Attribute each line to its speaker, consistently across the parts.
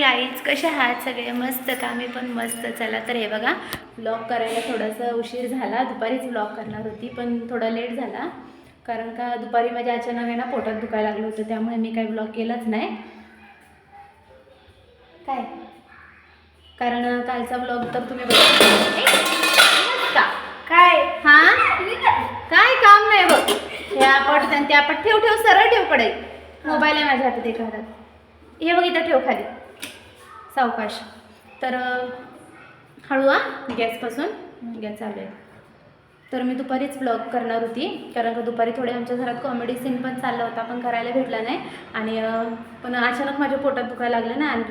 Speaker 1: Guys कसे आहात सगळे? मस्त का? मी पण मस्त. चला तर हे बघा ब्लॉग करायला थोडासा उशीर झाला. दुपारीच ब्लॉग करणार होती पण थोडा लेट झाला. कारण का दुपारी माझ्या अचानक आहे ना पोटात दुखायला लागलं होतं त्यामुळे मी काही ब्लॉग केलाच नाही. काय? कारण कालचा ब्लॉग तर तुम्ही बघा काय? हा? काय काम नाही बघ. हे आपट आणि ते आपट ठेव ठेव सरळ ठेवकडे मोबाईल आहे माझ्या हातात एका हातात. हे बघ इथं ठेव खाली. सावकाश. तर हळू हा गॅसपासून गॅस चालू आहे. तर मी दुपारीच ब्लॉग करणार होती कारण का दुपारी थोडे आमच्या घरात कॉमेडी सीन पण चालला होता पण करायला भेटला नाही. आणि पण अचानक माझ्या पोटात दुखायला लागलं ना आणि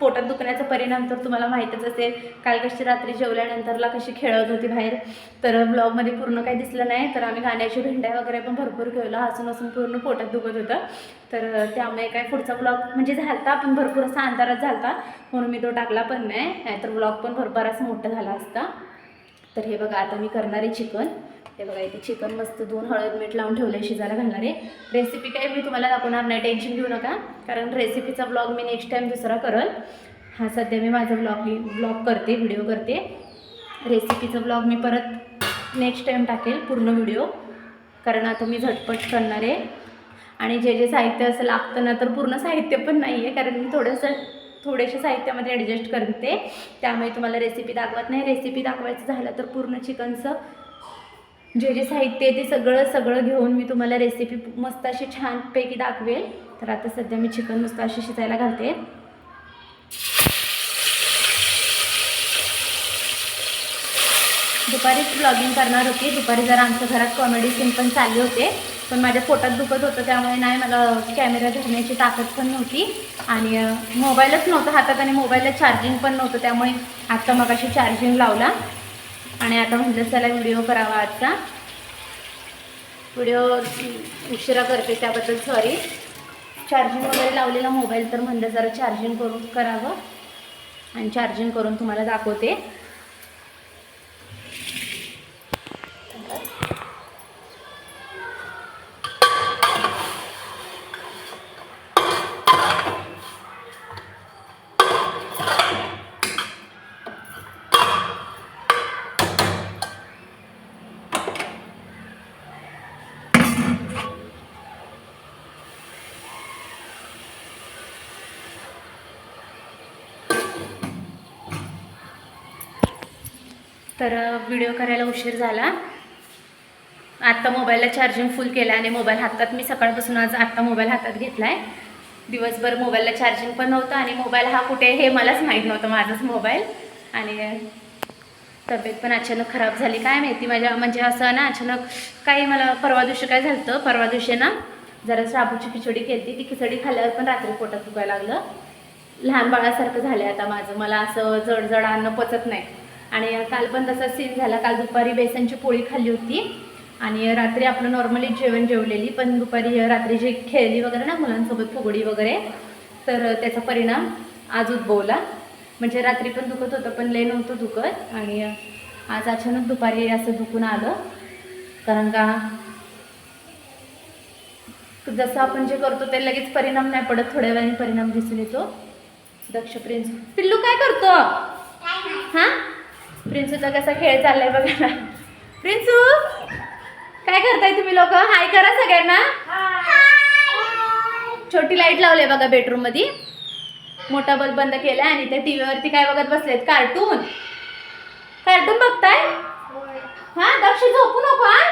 Speaker 1: पोटात दुखण्याचा परिणाम तर तुम्हाला माहीतच असेल. काल कशी रात्री जेवल्यानंतरला कशी खेळत होती बाहेर. तर ब्लॉगमध्ये पूर्ण काही दिसलं नाही. तर आम्ही गाण्याची भेंड्या वगैरे पण भरपूर खेळलो. हसून हसून पूर्ण पोटात दुखत होतं. तर त्यामुळे काय पुढचा ब्लॉग म्हणजे झालता. पण भरपूर असा अंधारात झालता. म्हणून मी तो टाकला पण नाही. नाहीतर ब्लॉग पण भरपूर असा मोठा झाला असता. तर हे बघा आता मी करणार आहे चिकन. हे बघा इथे चिकन मस्त दोन हळद मीठ लावून ठेवलं आहे शिजायला घालणार आहे. रेसिपी काही मी तुम्हाला दाखवणार नाही टेन्शन घेऊ नका. कारण रेसिपीचा ब्लॉग मी नेक्स्ट टाईम दुसरा करल. हा सध्या मी माझा ब्लॉग ब्लॉग करते व्हिडिओ करते. रेसिपीचा ब्लॉग मी परत नेक्स्ट टाईम टाकेल पूर्ण व्हिडिओ कारण आता मी झटपट करणार आहे. आणि जे जे साहित्य असं लागतं ना तर पूर्ण साहित्य पण नाही आहे कारण मी थोडंसं थोडेसे साहित्यामध्ये ॲडजस्ट करते. त्यामुळे तुम्हाला रेसिपी दाखवत नाही. रेसिपी दाखवायचं झालं तर पूर्ण चिकनचं जे जे साहित्य आहे ते सगळं सगळं घेऊन मी तुम्हाला रेसिपी मस्त अशी छानपैकी दाखवेल. तर आता सध्या मी चिकन मस्त अशी शिजायला घालते. दुपारीच ब्लॉगिंग करणार होती. दुपारी जरा आमच्या घरात कॉमेडी सीन पण चालले होते. पण माझ्या पोटात दुखत होतं त्यामुळे नाही मला कॅमेरा धरण्याची ताकद पण नव्हती. आणि मोबाईलच नव्हतं हातात आणि मोबाईलला चार्जिंग पण नव्हतं त्यामुळे आत्ता मग अशी चार्जिंग लावला. आणि आता म्हणजे चला व्हिडिओ करावा आजचा. व्हिडिओ उशिरा करते त्याबद्दल सॉरी चार्जिंग वगैरे लावलेला मोबाईल तर म्हणलं जरा चार्जिंग करून करावं. आणि चार्जिंग करून तुम्हाला दाखवते. तर व्हिडिओ करायला उशीर झाला. आत्ता मोबाईलला चार्जिंग फुल केला आणि मोबाईल हातात मी सकाळपासून आज आत्ता मोबाईल हातात घेतला आहे दिवसभर मोबाईलला चार्जिंग पण नव्हतं आणि मोबाईल हा कुठे आहे हे मलाच माहीत नव्हतं माझाच मोबाईल आणि तब्येत पण अचानक खराब झाली. काय माहिती माझ्या म्हणजे असं ना अचानक काही मला परवा दिवशी काय झालं होतं परवा दिवशी ना जरा शाबूची खिचडी केली ती खिचडी खाल्ल्यावर पण रात्री पोटात दुखायला लागलं. लहान बाळासारखं झालं आता माझं. मला असं जड जड अन्न पचत नाही. आणि काल पण तसा सीन झाला. काल दुपारी बेसनची पोळी खाल्ली होती. आणि रात्री आपलं नॉर्मली जेवण जेवलेली पण दुपारी रात्री जे खेळली वगैरे ना मुलांसोबत फुगडी वगैरे तर त्याचा परिणाम आज उद्भवला. म्हणजे रात्री पण दुखत होतं पण लय नव्हतं दुखत. आणि आज अचानक दुपारी असं दुखून आलं. कारण का जसं आपण जे करतो ते लगेच परिणाम नाही पडत. थोड्या वेळाने परिणाम दिसून येतो. दक्ष प्रिन्स. पिल्लू काय करतो? हा? प्रिन्सूचा कसा खेळ चाललाय बघा ना. प्रिन्सू काय करताय तुम्ही लोक? हाय करा सगळ्यांना. छोटी लाइट लावली बघा बेडरूममध्ये मोठा बल्ब बंद केलाय आणि त्या टीव्ही वरती काय बघत बसलेत? कार्टून कार्टून बघताय? हा दक्ष झोपू नको हा.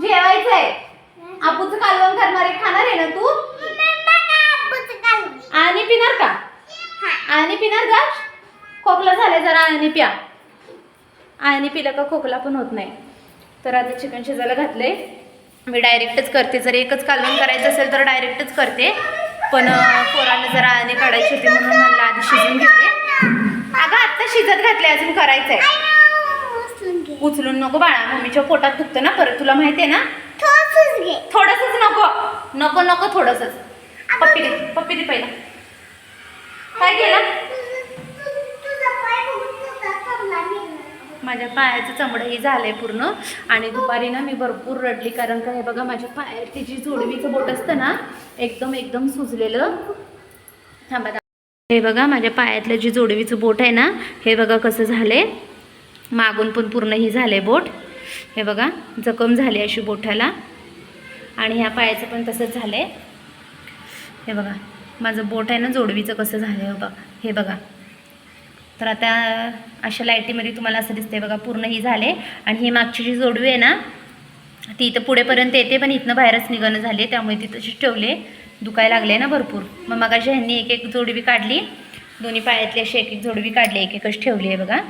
Speaker 1: जेवायचंय. आपूचं कालवण करणार खाणार आहे ना तू? आणि पिणार का? आणि पिणार दक्ष? खोकला झालाय जरा आणि प्या. आणि पिलं का खोकला पण होत नाही. तर आता चिकन शिजायला घातलंय. मी डायरेक्टच करते. जर एकच कालवण करायचं असेल तर डायरेक्टच करते. पण पोरानं जरा आणि काढायची होती म्हणून म्हणलं आधी शिजून घेते. अगं आत्ता शिजत घातले अजून करायचंय. उचलून नको बाळा. मम्मीच्या पोटात दुखतं ना परत. तुला माहिती आहे ना? थोडंसंच नको. नको नको थोडंसंच. पप्पी पप्पी दे पहिला. काय केलं? माझ्या पायाचं चमडंही झालं आहे पूर्ण. आणि दुपारी ना मी भरपूर रडली कारण का हे बघा माझ्या पायाची जी जोडवीचं बोट असतं ना एकदम एकदम सुजलेलं. थांबा हे बघा माझ्या पायातलं जी जोडवीचं बोट आहे ना हे बघा कसं झालं मागून पण पूर्ण ही झाले बोट. हे बघा जखम झाली अशी बोटाला. आणि ह्या पायाचं पण तसंच झालं हे बघा माझं बोट आहे ना जोडवीचं कसं झालं हे बघा. हे बघा. तर आता अशा लाईटीमध्ये तुम्हाला असं दिसतंय बघा पूर्ण ही झाले. आणि ही मागची जी जोडवी आहे ना ती इथं पुढेपर्यंत येते पण इथनं बाहेरच निघणं झाले त्यामुळे ती तशीच ठेवले. दुखायला लागले ना भरपूर. मग मगाशी ह्यांनी एक एक जोडवी काढली. दोन्ही पायातली अशी एक एक जोडवी काढली एक एकच ठेवली आहे बघा.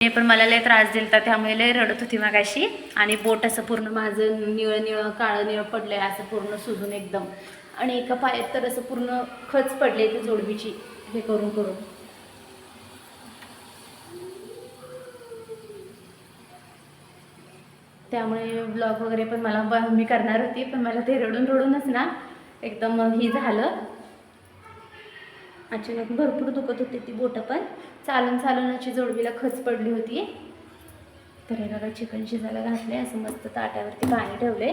Speaker 1: पण मला लय त्रास दिलता त्यामुळे लय रडत होती मगाशी. आणि बोट असं पूर्ण माझं निळं निळं काळं निळं पडलंय असं पूर्ण सुजून एकदम. आणि एका पायात तर असं पूर्ण खच पडले ती जोडवीची हे करून करून. त्यामुळे ब्लॉग वगैरे पण मला ब- मी करणार होती पण मला ते रडून रडूनच ना एकदम ही झालं. अचानक भरपूर दुखत होती ती बोटं पण. चालून चालून अशी जोडवीला खच पडली होती. तर हे बघा चिकन शिजायला घातले असं मस्त ताट्यावरती पाणी ठेवले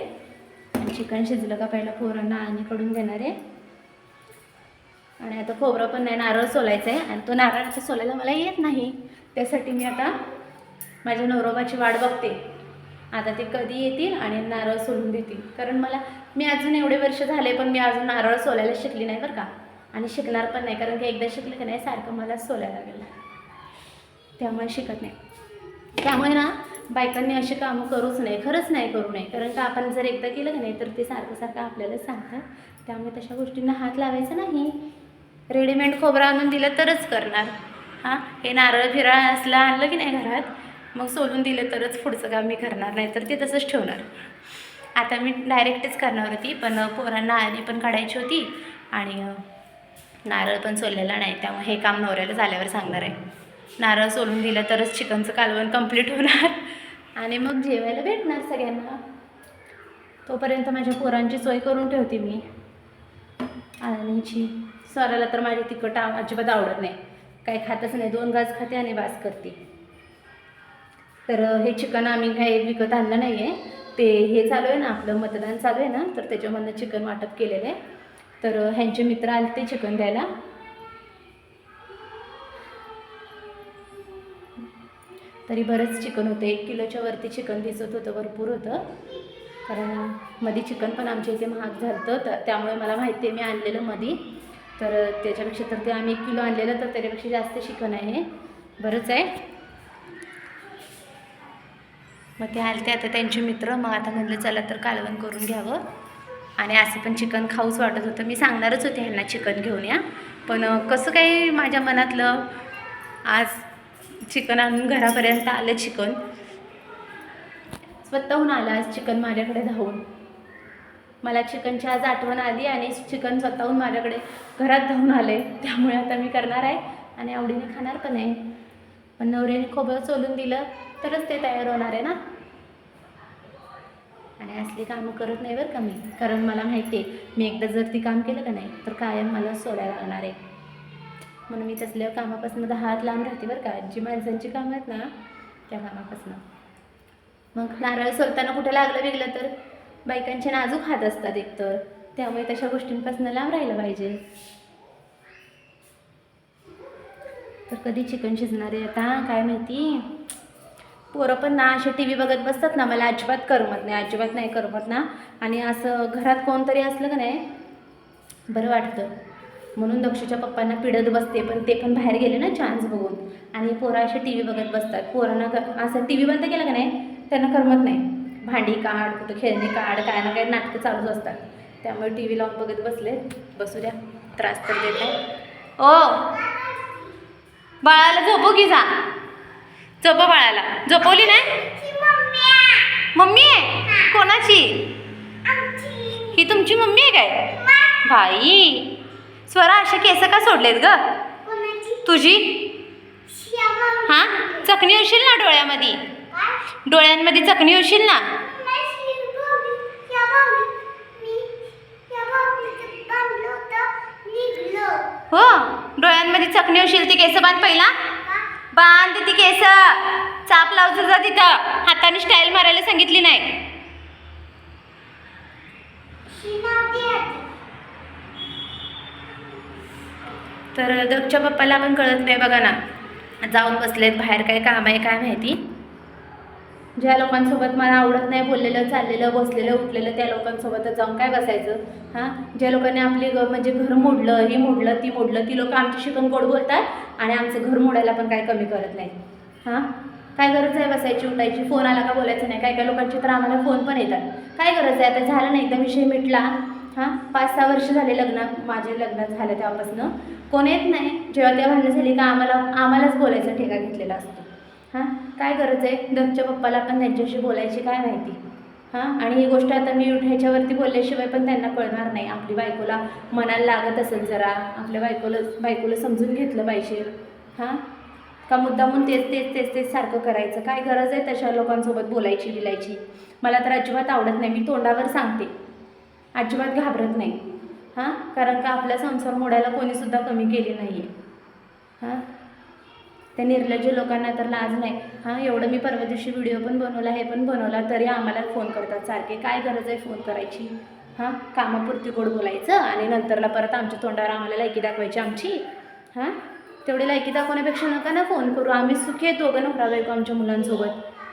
Speaker 1: आणि चिकन शिजलं का पहिला पोरांना आणि कडून देणार आहे. आणि आता खोबरं पण नाही नारळ सोलायचं आहे आणि तो नारळाचा सोलायला मला येत नाही. त्यासाठी मी आता माझ्या नवरोबाची वाट बघते. आता ते कधी येतील आणि नारळ सोलून देतील. कारण मला मी अजून एवढे वर्ष झाले पण मी अजून नारळ सोलायला शिकली नाही बरं का. आणि शिकणार पण नाही कारण की एकदा शिकले की नाही सारखं मला सोलायला लागेल. त्यामुळे शिकत नाही. त्यामुळे ना बायकांनी अशी कामं करूच नाही खरंच नाही करू नये. कारण का आपण जर एकदा केलं की नाही तर ते सारखं सारखं आपल्याला सांगतात. त्यामुळे तशा गोष्टींना हात लावायचा नाही. रेडीमेड खोबरं आणून दिलं तरच करणार. हां? हे नारळ फिराळ असलं आणलं की नाही घरात? मग सोलून दिलं तरच पुढचं काम मी करणार नाही तर ते तसंच ठेवणार. आता मी डायरेक्टच करणार होती पण पोरांना आली पण काढायची होती आणि नारळ पण सोललेला नाही त्यामुळे हे काम नवऱ्याला झाल्यावर सांगणार आहे. नारळ सोलून दिलं तरच चिकनचं कालवण कंप्लीट होणार. आणि मग जेवायला भेटणार सगळ्यांना. तोपर्यंत माझ्या पोरांची सोय करून ठेवते मी. आणि जी स्वराला तर माझी तिखट अजिबात आवडत नाही. काही खातच नाही दोन गाज खाते आणि बास करते. तर हे चिकन आम्ही काही विकत आणलं नाही आहे ते हे चालू आहे ना आपलं मतदान चालू आहे ना तर त्याच्यामधनं चिकन वाटप केलेलं आहे. तर ह्यांचे मित्र आले ते चिकन द्यायला. तरी बरंच चिकन होतं. एक किलोच्या वरती चिकन दिसत होतं भरपूर होतं. कारण मध्ये चिकन पण आमच्या इथे महाग झालं होतं तर त्यामुळे मला माहिती आहे मी आणलेलं मध्ये तर त्याच्यापेक्षा तर ते आम्ही एक किलो आणलेलं तर त्याच्यापेक्षा जास्त चिकन आहे बरंच आहे. मग ते आले ते आता त्यांचे मित्र. मग आता म्हणलं चला तर कालवण करून घ्यावं. आणि असं पण चिकन खाऊच वाटत होतं. मी सांगणारच होते ह्यांना चिकन घेऊन या. पण कसं काही माझ्या मनातलं आज चिकन आणून घरापर्यंत आलं चिकन. स्वतःहून आलं आज चिकन माझ्याकडे धावून. मला चिकनची आज आठवण आली आणि चिकन स्वतःहून माझ्याकडे घरात धावून आले. त्यामुळे आता मी करणार आहे आणि आवडीने खाणार पण आहे. पण नवऱ्याने खोबरं सोलून दिलं. तरच ते तयार होणार आहे ना? आणि असली कामं करत नाही बरं का मी. कारण मला माहिती आहे मी एकदा जर ती काम केलं का नाही तर कायम मला सोडायला लागणार आहे. म्हणून मी तसल्या कामापासून दहा हात लांब राहते बरं का. जी माणसांची कामं आहेत ना त्या कामापासून. मग नारळ सोलताना कुठे लागलं बिगलं तर? बायकांचे नाजूक हात असतात एकतर. त्यामुळे तशा गोष्टींपासून लांब राहिलं पाहिजे. तर कधी चिकन शिजणार आहे आता? काय माहिती? पोरं पण ना असे टी व्ही बघत बसतात ना मला अजिबात करमत नाही अजिबात नाही करमत ना. आणि असं घरात कोणतरी असलं का नाही बरं वाटतं. म्हणून दक्षूच्या पप्पांना पिडत बसते पण ते पण बाहेर गेले ना चान्स बघून. आणि पोरं असे टी व्ही बघत बसतात. पोरांना ग- असं टी व्ही बंद केलं का नाही त्यांना करमत नाही. भांडी काढ कुठं खेळणी काढ काय ना काय नाटकं चालूच असतात. त्यामुळे टी व्ही लावून बघत बसले. बसू द्या त्रास तर देत आहे ओ! बाळाला झोपू की जा. झोपव बाळाला झोपवली नाही? मम्मी आहे. कोणाची? ही तुमची मम्मी आहे काय? बाई. स्वरा असे केस का सोडलेत ग? तुझी? हां? चकणी होशील ना डोळ्यामध्ये? डोळ्यांमध्ये चकणी होशील ना? हो. डोळ्यांमध्ये चकणी होशील ती केस बांध पहिला. बांध ती केस. चाप लावतो जा तिथं. हाताने स्टाईल मारायला सांगितली नाही. तर दक्षच्या पप्पाला पण कळत नाही बघा ना. जाऊन बसलेत बाहेर काय काम आहे काय माहिती? ज्या लोकांसोबत मला आवडत नाही बोललेलं चाललेलं बसलेलं उठलेलं त्या लोकांसोबतच जाऊन काय बसायचं? हां? ज्या लोकांनी आपली ग म्हणजे घर मोडलं ही मोडलं ती मोडलं ती लोक आमच्याशी पण गोड बोलतात आणि आमचं घर मोडायला पण काय कमी करत नाही हां? काय गरज आहे बसायची उठायची? फोन आला का बोलायचं नाही? काय काय लोकांची तर आम्हाला फोन पण येतात. काय गरज आहे? आता झालं नाही एकदा विषय मिटला. हां? पाच सहा वर्ष झाले लग्न माझे लग्न झालं तेव्हापासनं. कोण येत नाही? जेव्हा तेव्हा भांडणं झाली का आम्हाला आम्हालाच बोलायचा ठेका घेतलेला असतो. हां? काय गरज आहे? दक्षच्या पप्पाला पण त्यांच्याशी बोलायची काय माहिती? हां? आणि ही गोष्ट आता मी ह्याच्यावरती बोलल्याशिवाय पण त्यांना कळणार नाही. आपली बायकोला मनाला लागत असेल जरा. आपल्या बायकोला बायकोला समजून घेतलं पाहिजे. हां? का मुद्दामून तेच तेच तेच तेच सारखं करायचं? काय गरज आहे तशा लोकांसोबत बोलायची बिलायची? मला तर अजिबात आवडत नाही. मी तोंडावर सांगते. अजिबात घाबरत नाही. हां? कारण का आपला संसार मोडायला कोणीसुद्धा कमी केली नाही आहे हां? त्या निर्लज्ज लोकांना तर लाज नाही. हां एवढं मी परवा दिवशी व्हिडिओ पण बनवला हे पण बनवला तरी आम्हाला फोन करतात सारखे. काय गरज आहे फोन करायची? हां कामापुरती गोड बोलायचं आणि नंतरला परत आमच्या तोंडावर आम्हाला लायकी दाखवायची आमची? हां? तेवढी लायकी दाखवण्यापेक्षा नका ना फोन करू. आम्ही सुखी आहे दोघं नवरा बायको आमच्या मुलांसोबत.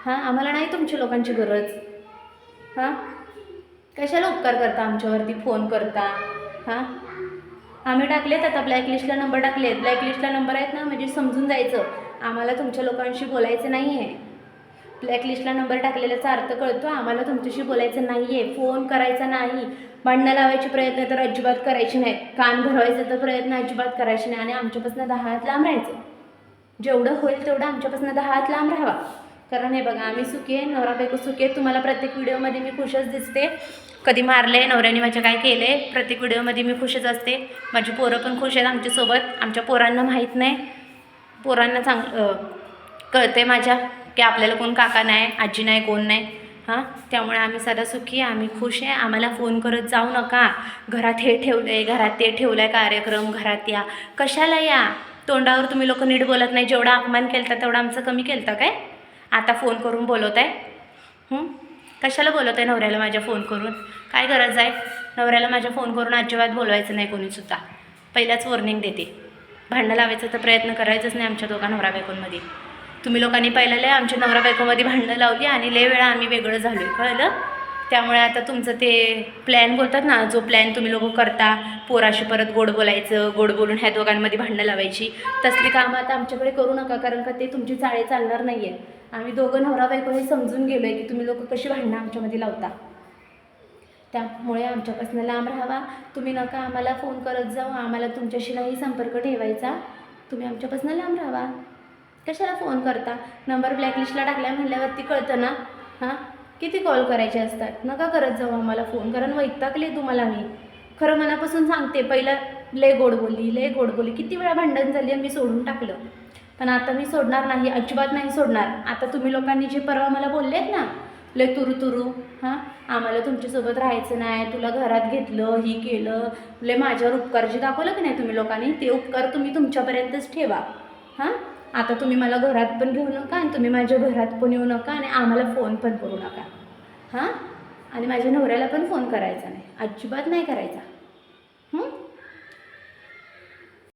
Speaker 1: हां आम्हाला नाही तुमच्या लोकांची गरज. हां? कशाला उपकार करता आमच्यावरती फोन करता? हां? आम्ही टाकलेत आता ब्लॅकलिस्टला नंबर टाकलेत. ब्लॅकलिस्टला नंबर आहेत ना म्हणजे समजून जायचं. आम्हाला तुमच्या लोकांशी बोलायचं नाही आहे ब्लॅकलिस्टला नंबर टाकलेल्याचा अर्थ कळतो आम्हाला तुमच्याशी बोलायचं नाही आहे फोन करायचा नाही. भांडणं लावायचे प्रयत्न तर अजिबात करायचे नाहीत. कान भरवायचा तर प्रयत्न अजिबात करायचे नाही आणि आमच्यापासून दहा हात लांब राहायचं. जेवढं होईल तेवढं आमच्यापासून दहा हात लांब राहावा. कारण हे बघा आम्ही सुखी आहे नवरा बायको सुखी आहे तुम्हाला प्रत्येक व्हिडिओमध्ये मी खुशच दिसते. कधी मारले नवऱ्याने माझ्या काय केले प्रत्येक व्हिडिओमध्ये मी खुशच असते. माझी पोरं पण खुश आहेत आमच्यासोबत. आमच्या पोरांना माहीत नाही. पोरांना चांग कळते माझ्या की आपल्याला कोण काका नाही आजी नाही कोण नाही. हां? त्यामुळे आम्ही सदा सुखी आहे आम्ही खुश आहे. आम्हाला फोन करत जाऊ नका. घरात हे ठेवलं आहे घरात ते ठेवलं आहे कार्यक्रम घरात या. कशाला या? तोंडावर तुम्ही लोक नीट बोलत नाही. जेवढा अपमान केलता तेवढा आमचं कमी केलता काय? आता फोन करून बोलवत आहे कशाला बोलवत आहे नवऱ्याला माझ्या फोन करून? काय गरज आहे? नवऱ्याला माझ्या फोन करून अजिबात बोलवायचं नाही कोणीसुद्धा पहिल्याच वॉर्निंग देते. भांडणं लावायचा तर प्रयत्न करायचाच नाही आमच्या दोघा नवरा बायकोंमध्ये. तुम्ही लोकांनी पहिलं लय आमच्या नवरा बायकोमध्ये भांडणं लावली आणि लय वेळा आम्ही वेगळं झालो कळलं? त्यामुळे आता तुमचं ते प्लॅन बोलतात ना जो प्लॅन तुम्ही लोक करता पोराशी परत गोड बोलायचं गोड बोलून ह्या दोघांमध्ये भांडणं लावायची तसली कामं आता आमच्याकडे करू नका कारण का ते तुमची चाळे चालणार नाही आहे आम्ही दोघं नवरा बायको हे समजून गेलो आहे की तुम्ही लोक कशी भांडणं आमच्यामध्ये लावता. त्यामुळे आमच्यापासून लांब राहावा. तुम्ही नका आम्हाला फोन करत जाऊ आम्हाला तुमच्याशी नाही संपर्क ठेवायचा. तुम्ही आमच्यापासून लांब राहावा. कशाला फोन करता? नंबर ब्लॅकलिस्टला टाकल्या म्हणल्यावरती कळतं ना? हां? किती कॉल करायचे असतात? नका करत जाऊ आम्हाला फोन कारण वैतागले तुम्हाला मी. खरं मनापासून सांगते पहिला लय गोड बोलली लय गोड बोलली. किती वेळा भांडण झाली आणि मी सोडून टाकलं. पण आता मी सोडणार नाही अजिबात नाही सोडणार. आता तुम्ही लोकांनी जे परवा मला बोललेत ना लय तुरू तुरू हां आम्हाला तुमच्यासोबत राहायचं नाही तुला घरात घेतलं ही केलं लय माझ्यावर उपकार जे दाखवलं की नाही तुम्ही लोकांनी ते उपकार तुम्ही तुमच्यापर्यंतच ठेवा. हां? आता तुम्ही मला घरात पण घेऊ नका आणि तुम्ही माझ्या घरात पण येऊ नका आणि आम्हाला फोन पण करू नका. हां? आणि माझ्या नवऱ्याला पण फोन करायचा नाही. अजिबात नाही करायचा.